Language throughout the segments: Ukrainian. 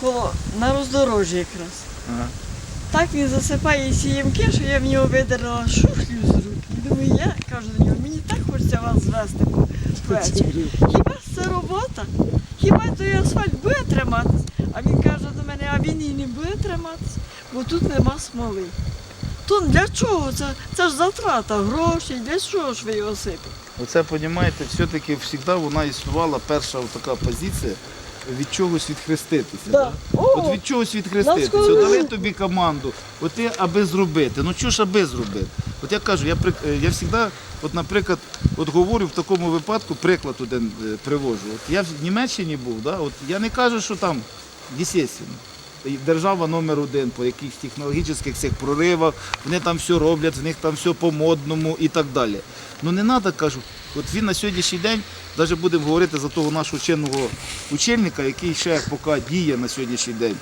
коло на роздорожжі якраз. Ага. Так він засипає сіємки, що я в нього видерла шуфлю з рук. І думаю, я кажу до нього, мені так хочеться вас звести по ввечері. Хіба ж це робота? Хіба той асфальт буде триматись? А він каже до мене, а він і не буде триматись, бо тут нема смоли. То для чого? Це, це ж затрата грошей, для чого ж ви його сипете? Оце, розумієте, все-таки завжди вона існувала перша така позиція від чогось відхреститися. Да. От від чогось відхреститися. От дали тобі команду, от ти аби зробити. Ну чого ж аби зробити? От я кажу, я, е, я завжди, от, наприклад, от говорю в такому випадку, приклад один е, привожу. От я в Німеччині був, да? от я не кажу, що там, звісно, держава номер один по якихось технологічних цих проривах, вони там все роблять, в них там все по-модному і так далі. Ну не треба, кажу, от він на сьогоднішній день, навіть будемо говорити за того нашого чинного учильника, який ще поки діє на сьогоднішній день.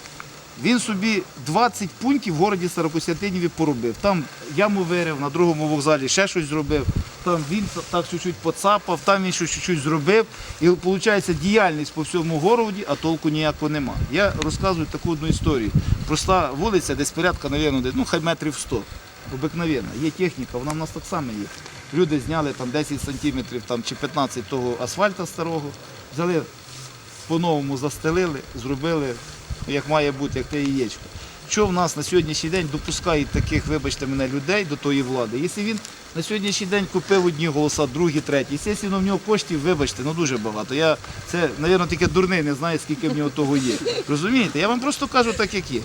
Він собі 20 пунктів в городі Старокостянтиніві поробив. Там яму вирив, на другому вокзалі ще щось зробив, там він так чуть-чуть поцапав, там він щось чуть-чуть зробив. І виходить діяльність по всьому городі, а толку ніякого нема. Я розказую таку одну історію. Проста вулиця, десь порядка, десь, ну хай метрів 100. Обикновенна. Є техніка, вона в нас так само є. Люди зняли там 10 сантиметрів там, чи 15 того асфальта старого, взяли по-новому застелили, зробили, як має бути, як те яєчко. Що в нас на сьогоднішній день допускають таких, вибачте мене, людей до тої влади? Якщо він на сьогоднішній день купив одні голоса, другі, треті, звісно, в нього коштів, вибачте, ну дуже багато. Я це, мабуть, тільки дурний не знаю, скільки в нього того є. Розумієте? Я вам просто кажу так, як є.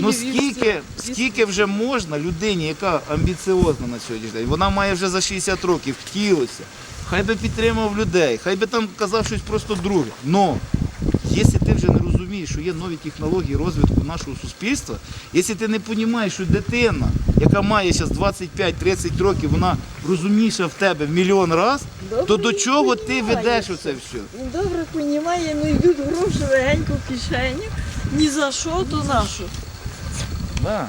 Ну скільки, скільки вже можна людині, яка амбіціозна на сьогоднішній день, вона має вже за 60 років, хотілося. Хай би підтримав людей, хай би там казав щось просто друге. Но якщо ти вже не розумієш, що є нові технології розвитку нашого суспільства, якщо ти не розумієш, що дитина, яка має зараз 25-30 років, вона розумніша в тебе в мільйон разів, то до чого ти ведеш оце все? Він добре розуміє, ну йдуть гроші легенько в кишеню. Ні за що, то за що. Да.